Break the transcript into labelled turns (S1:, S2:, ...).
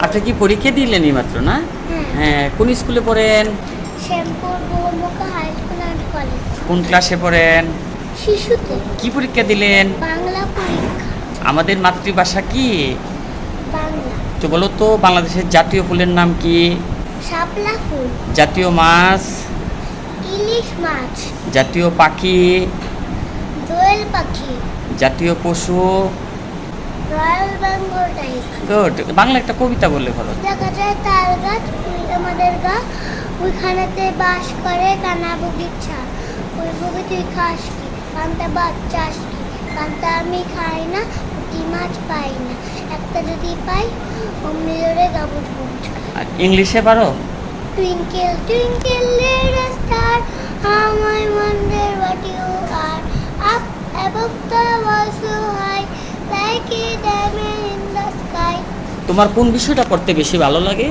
S1: আপনি কি পরীক্ষা দিলেন মাত্র না?
S2: হ্যাঁ
S1: কোন স্কুলে পড়েন? কোন ক্লাসে পড়েন?
S2: শিশুতে।
S1: কি পরীক্ষা দিলেন?
S2: বাংলা পরীক্ষা।
S1: আমাদের মাতৃভাষা কি?
S2: বাংলা।
S1: তো বলো তো বাংলাদেশের জাতীয় ফুলের নাম কি?
S2: শাপলা ফুল।
S1: জাতীয় মাছ?
S2: ইলিশ মাছ।
S1: জাতীয় পাখি?
S2: দোয়েল পাখি।
S1: জাতীয় পশু?
S2: Royal Bengal tiger.
S1: Good. Bangla একটা কবিতা বললে ভালো।
S2: দেখা যায় তাল গাছ আমাদের গা ওইখানেতে বাস করে কানা বগিচা ওই বগি তুই খাস কি? পান্তা কি? পান্তা আমি খাই না পুঁটি মাছ পাই না। একটা যদি পাই অমনি ধরে গাবুজ
S1: আর ইংলিশে পারো?
S2: Twinkle how I wonder what you are. Up above the world so high,
S1: তোমার কোন বিষয়টা পড়তে বেশি ভালো লাগে?